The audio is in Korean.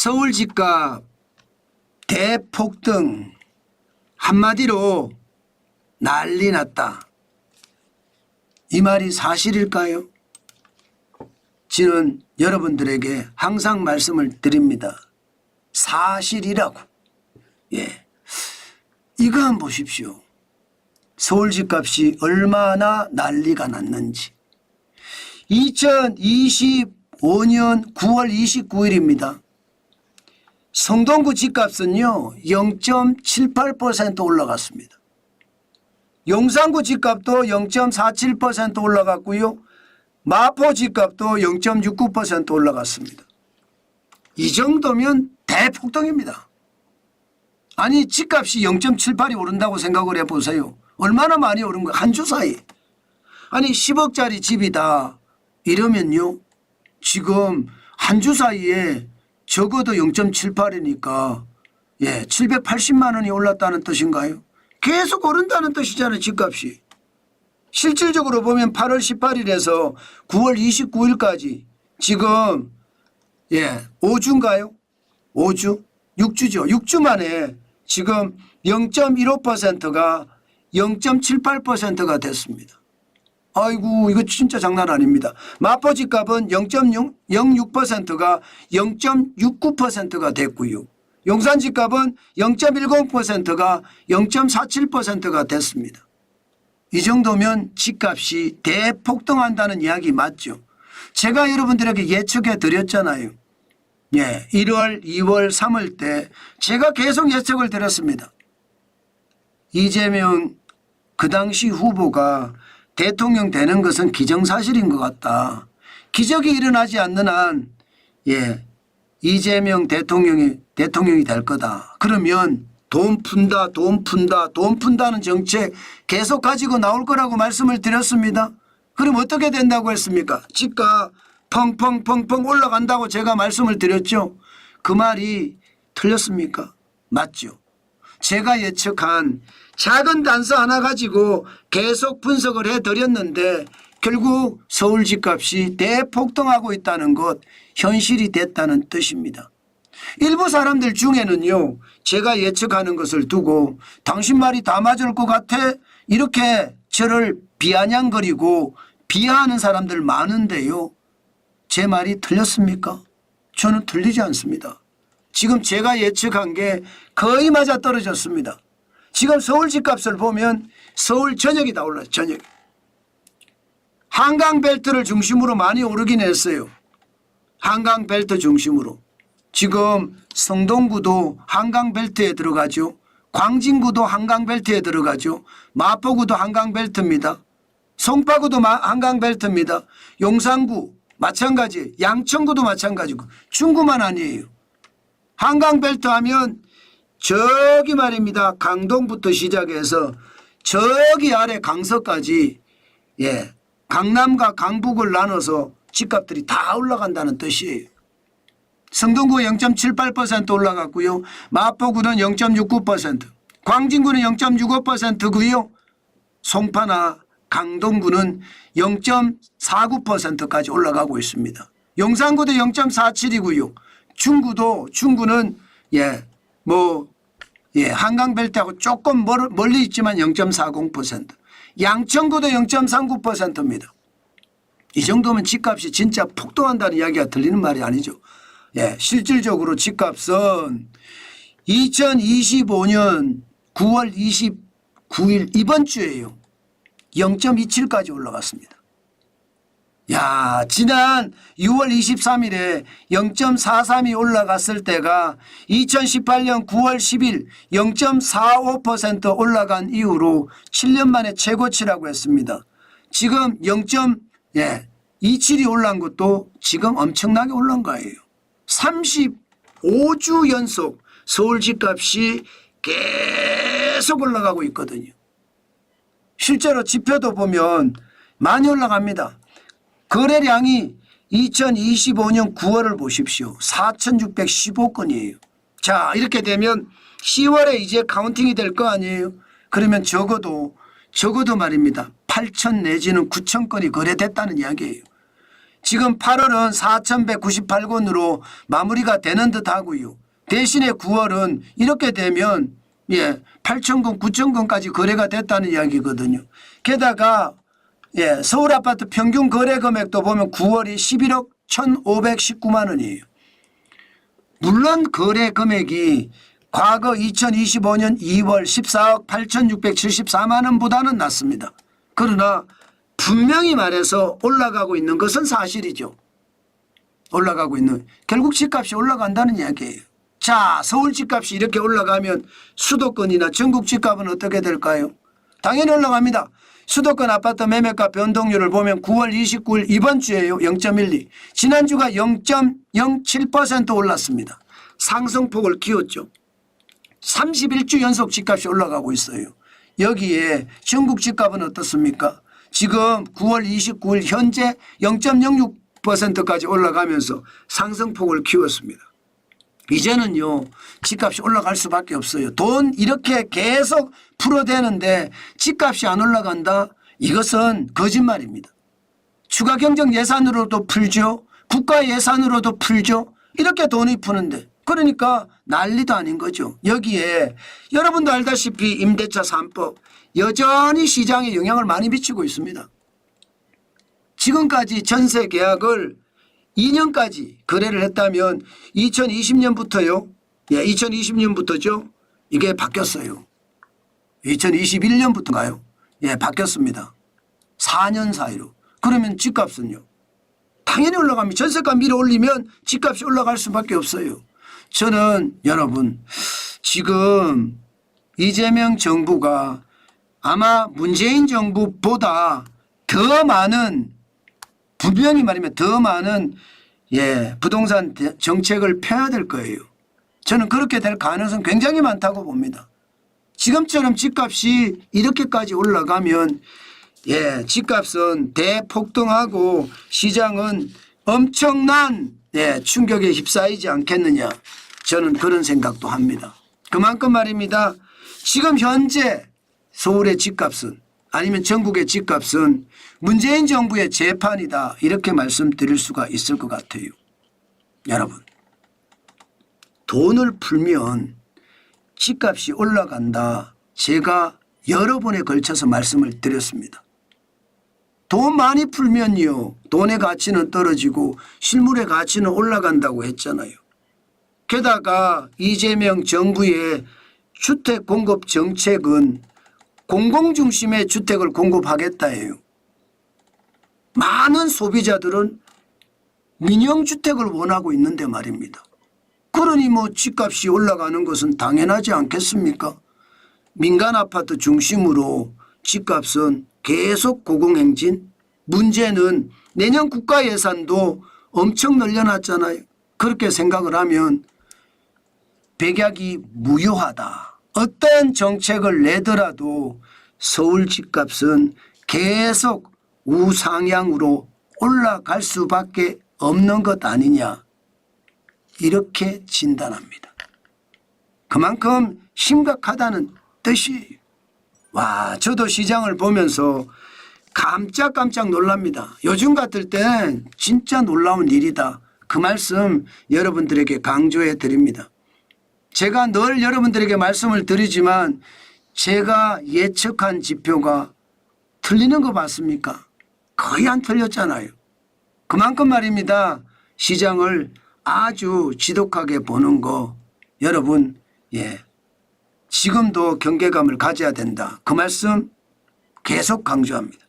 서울 집값 대폭등 한마디로 난리 났다. 이 말이 사실일까요? 저는 여러분들에게 항상 말씀을 드립니다. 사실이라고. 예. 이거 한번 보십시오. 서울 집값이 얼마나 난리가 났는지. 2025년 9월 29일입니다. 성동구 집값은요 0.78% 올라갔습니다. 용산구 집값도 0.47% 올라갔고요. 마포 집값도 0.69% 올라갔습니다. 이 정도면 대폭등입니다. 아니 집값이 0.78이 오른다고 생각을 해보세요. 얼마나 많이 오른 거야 한주 사이. 아니 10억짜리 집이다 이러면요 지금 한 주 사이에 적어도 0.78이니까 예 780만 원이 올랐다는 뜻인가요? 계속 오른다는 뜻이잖아요 집값이. 실질적으로 보면 8월 18일에서 9월 29일까지 지금 예 5주인가요? 5주? 6주죠. 6주 만에 지금 0.15%가 0.78%가 됐습니다. 아이고 이거 진짜 장난 아닙니다. 마포 집값은 0.06%가 0.69%가 됐고요. 용산 집값은 0.10%가 0.47%가 됐습니다. 이 정도면 집값이 대폭등한다는 이야기 맞죠? 제가 여러분들에게 예측해 드렸잖아요. 예, 1월, 2월, 3월 때 제가 계속 예측을 드렸습니다. 이재명 그 당시 후보가 대통령 되는 것은 기정사실인 것 같다. 기적이 일어나지 않는 한, 예, 이재명 대통령이 대통령이 될 거다. 그러면 돈 푼다, 돈 푼다, 돈 푼다는 정책 계속 가지고 나올 거라고 말씀을 드렸습니다. 그럼 어떻게 된다고 했습니까? 집값 펑펑펑펑 올라간다고 제가 말씀을 드렸죠. 그 말이 틀렸습니까? 맞죠. 제가 예측한 작은 단서 하나 가지고 계속 분석을 해 드렸는데 결국 서울 집값이 대폭등하고 있다는 것 현실이 됐다는 뜻입니다. 일부 사람들 중에는요, 제가 예측하는 것을 두고 당신 말이 다 맞을 것 같아? 이렇게 저를 비아냥거리고 비하하는 사람들 많은데요. 제 말이 틀렸습니까? 저는 틀리지 않습니다. 지금 제가 예측한 게 거의 맞아 떨어졌습니다. 지금 서울 집값을 보면 서울 전역이 다 올라요. 전역. 한강 벨트를 중심으로 많이 오르긴 했어요. 한강 벨트 중심으로. 지금 성동구도 한강 벨트에 들어가죠. 광진구도 한강 벨트에 들어가죠. 마포구도 한강 벨트입니다. 송파구도 마- 한강 벨트입니다. 용산구 마찬가지, 양천구도 마찬가지고 중구만 아니에요. 한강 벨트 하면 저기 말입니다. 강동부터 시작해서 저기 아래 강서까지 예 강남과 강북을 나눠서 집값들이 다 올라간다는 뜻이에요. 성동구 0.78% 올라갔고요. 마포구는 0.69%, 광진구는 0.65%고요. 송파나 강동구는 0.49%까지 올라가고 있습니다. 용산구도 0.47이고요. 중구도 중구는 예, 뭐 예, 한강 벨트하고 조금 멀, 멀리 있지만 0.40%. 양천구도 0.39%입니다. 이 정도면 집값이 진짜 폭등한다는 이야기가 들리는 말이 아니죠. 예, 실질적으로 집값은 2025년 9월 29일 이번 주에요. 0.27까지 올라갔습니다. 야, 지난 6월 23일에 0.43이 올라갔을 때가 2018년 9월 10일 0.45% 올라간 이후로 7년 만에 최고치라고 했습니다. 지금 0.27이 올라간 것도 지금 엄청나게 올라간 거예요. 35주 연속 서울 집값이 계속 올라가고 있거든요. 실제로 지표도 보면 많이 올라갑니다. 거래량이 2025년 9월을 보십시오. 4,615건이에요. 자, 이렇게 되면 10월에 이제 카운팅이 될 거 아니에요. 그러면 적어도 적어도 말입니다. 8천 내지는 9천 건이 거래됐다는 이야기예요. 지금 8월은 4,198건으로 마무리가 되는 듯 하고요. 대신에 9월은 이렇게 되면 예, 8,000건, 9,000건까지 거래가 됐다는 이야기거든요. 게다가 예, 서울 아파트 평균 거래 금액도 보면 9월이 11억 1,519만 원이에요. 물론 거래 금액이 과거 2025년 2월 14억 8,674만 원보다는 낮습니다. 그러나 분명히 말해서 올라가고 있는 것은 사실이죠. 올라가고 있는 결국 집값이 올라간다는 이야기예요. 자, 서울 집값이 이렇게 올라가면 수도권이나 전국 집값은 어떻게 될까요? 당연히 올라갑니다. 수도권 아파트 매매가 변동률을 보면 9월 29일 이번 주에요. 0.12. 지난주가 0.07% 올랐습니다. 상승폭을 키웠죠. 31주 연속 집값이 올라가고 있어요. 여기에 전국 집값은 어떻습니까? 지금 9월 29일 현재 0.06%까지 올라가면서 상승폭을 키웠습니다. 이제는요 집값이 올라갈 수밖에 없어요. 돈 이렇게 계속 풀어대는데 집값이 안 올라간다? 이것은 거짓말입니다. 추가 경정 예산으로도 풀죠. 국가 예산으로도 풀죠. 이렇게 돈이 푸는데 그러니까 난리도 아닌 거죠. 여기에 여러분도 알다시피 임대차 3법 여전히 시장에 영향을 많이 미치고 있습니다. 지금까지 전세 계약을 2년까지 거래를 했다면 2020년부터요. 예, 2020년부터죠. 이게 바뀌었어요. 2021년부터가요. 예, 바뀌었습니다. 4년 사이로. 그러면 집값은요. 당연히 올라갑니다. 전세값 밀어 올리면 집값이 올라갈 수밖에 없어요. 저는 여러분 지금 이재명 정부가 아마 문재인 정부보다 더 많은 분명히 말하면 더 많은 예, 부동산 대- 정책을 펴야 될 거예요. 저는 그렇게 될 가능성 굉장히 많다고 봅니다. 지금처럼 집값이 이렇게까지 올라가면 예, 집값은 대폭등하고 시장은 엄청난 예, 충격에 휩싸이지 않겠느냐. 저는 그런 생각도 합니다. 그만큼 말입니다. 지금 현재 서울의 집값은 아니면 전국의 집값은 문재인 정부의 재판이다. 이렇게 말씀드릴 수가 있을 것 같아요. 여러분, 돈을 풀면 집값이 올라간다. 제가 여러 번에 걸쳐서 말씀을 드렸습니다. 돈 많이 풀면요. 돈의 가치는 떨어지고 실물의 가치는 올라간다고 했잖아요. 게다가 이재명 정부의 주택 공급 정책은 공공 중심의 주택을 공급하겠다예요. 많은 소비자들은 민영 주택을 원하고 있는데 말입니다. 그러니 뭐 집값이 올라가는 것은 당연하지 않겠습니까? 민간 아파트 중심으로 집값은 계속 고공행진. 문제는 내년 국가 예산도 엄청 늘려놨잖아요. 그렇게 생각을 하면 백약이 무효하다. 어떤 정책을 내더라도 서울 집값은 계속 우상향으로 올라갈 수밖에 없는 것 아니냐. 이렇게 진단합니다. 그만큼 심각하다는 뜻이에요. 와, 저도 시장을 보면서 깜짝깜짝 놀랍니다. 요즘 같을 땐 진짜 놀라운 일이다. 그 말씀 여러분들에게 강조해 드립니다. 제가 늘 여러분들에게 말씀을 드리지만 제가 예측한 지표가 틀리는 거 맞습니까? 거의 안 틀렸잖아요. 그만큼 말입니다. 시장을 아주 지독하게 보는 거 여러분 예 지금도 경계감을 가져야 된다. 그 말씀 계속 강조합니다.